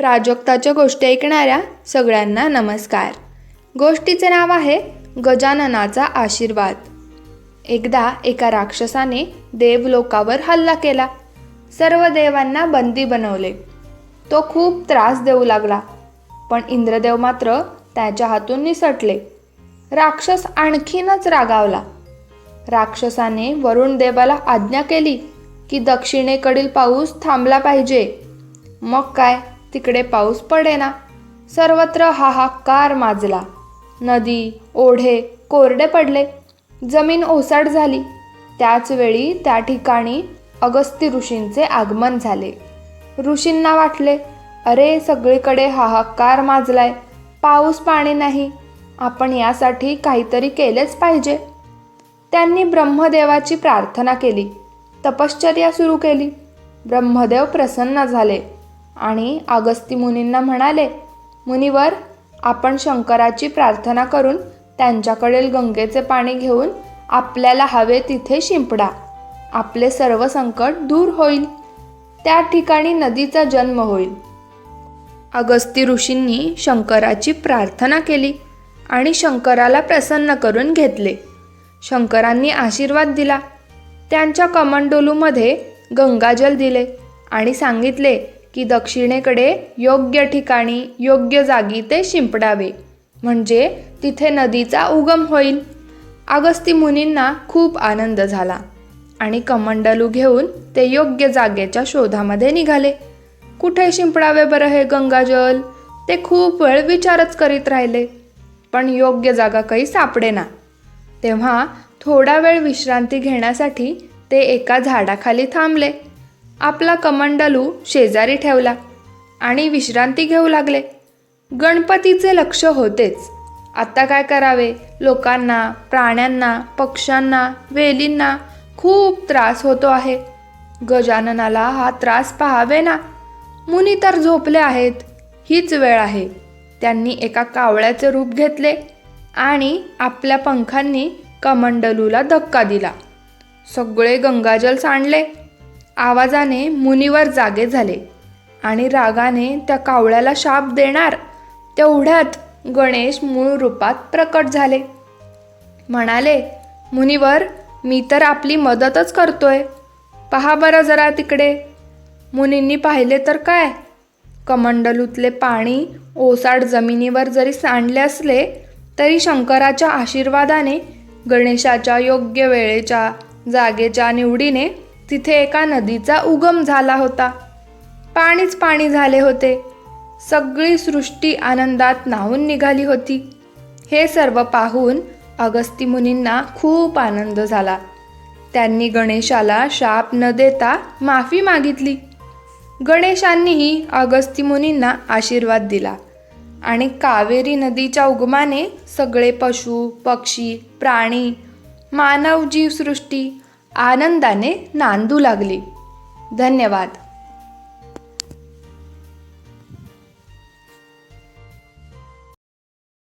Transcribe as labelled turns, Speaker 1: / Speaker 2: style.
Speaker 1: प्राजक्ताच्या गोष्टी ऐकणाऱ्या सगळ्यांना नमस्कार. गोष्टीचे नाव आहे गजाननाचा आशीर्वाद. एकदा एका राक्षसाने देवलोकावर हल्ला केला. सर्व देवांना बंदी बनवले. तो खूप त्रास देऊ लागला. पण इंद्रदेव मात्र त्याच्या हातून निसटले. राक्षस आणखीनच रागावला. राक्षसाने वरुण देवाला आज्ञा केली की दक्षिणेकडील पाऊस थांबला पाहिजे. मग काय? तिकडे पाऊस पडेना. सर्वत्र हाहाकार माजला. नदी ओढे कोरडे पडले. जमीन ओसाड झाली. त्याचवेळी त्या ठिकाणी अगस्ती ऋषींचे आगमन झाले. ऋषींना वाटले अरे सगळीकडे हाहाकार माजलाय. पाऊस पाणी नाही. आपण यासाठी काहीतरी केलेच पाहिजे. त्यांनी ब्रह्मदेवाची प्रार्थना केली. तपश्चर्या सुरू केली. ब्रह्मदेव प्रसन्न झाले. आणि अगस्ती मुनींना म्हणाले मुनिवर आपण शंकराची प्रार्थना करून त्यांच्याकडील गंगेचे पाणी घेऊन आपल्याला हवे तिथे शिंपडा. आपले सर्व संकट दूर होईल. त्या ठिकाणी नदीचा जन्म होईल. अगस्ती ऋषींनी शंकराची प्रार्थना केली आणि शंकराला प्रसन्न करून घेतले. शंकरांनी आशीर्वाद दिला. त्यांच्या कमंडोलूमध्ये गंगाजल दिले आणि सांगितले की दक्षिणेकडे योग्य ठिकाणी योग्य जागी ते शिंपडावे. म्हणजे तिथे नदीचा उगम होईल. अगस्ती मुनींना खूप आनंद झाला आणि कमंडलू घेऊन ते योग्य जागेच्या शोधामध्ये निघाले. कुठे शिंपडावे बरं हे गंगाजल? ते खूप वेळ विचारच करीत राहिले. पण योग्य जागा काही सापडेना. तेव्हा थोडा वेळ विश्रांती घेण्यासाठी ते एका झाडाखाली थांबले. आपला कमंडलू शेजारी ठेवला आणि विश्रांती घेऊ लागले. गणपतीचे लक्ष होतेच. आता काय करावे? लोकांना प्राण्यांना पक्ष्यांना वेलींना खूप त्रास होतो आहे. गजाननाला हा त्रास पाहावे ना मुनी तर झोपले आहेत. हीच वेळ आहे. त्यांनी एका कावळ्याचे रूप घेतले आणि आपल्या पंखांनी कमंडलूला धक्का दिला. सगळे गंगाजल सांडले. आवाजाने मुनीवर जागे झाले आणि रागाने त्या कावळ्याला शाप देणार तेवढ्यात गणेश मूळ रूपात प्रकट झाले. म्हणाले मुनीवर मी तर आपली मदतच करतोय. पहा बरं जरा तिकडे. मुनींनी पाहिले तर काय? कमंडलूतले पाणी ओसाड जमिनीवर जरी सांडले असले तरी शंकराच्या आशीर्वादाने गणेशाच्या योग्य वेळेच्या जागेच्या निवडीने तिथे एका नदीचा उगम झाला होता. पाणीच पाणी झाले होते. सगळी सृष्टी आनंदात न्हावून निघाली होती. हे सर्व पाहून अगस्ती मुनींना खूप आनंद झाला. त्यांनी गणेशाला शाप न देता माफी मागितली. गणेशांनीही अगस्ती मुनींना आशीर्वाद दिला आणि कावेरी नदीच्या उगमाने सगळे पशु पक्षी प्राणी मानव जीवसृष्टी आनंदाने नांदू लागली. धन्यवाद.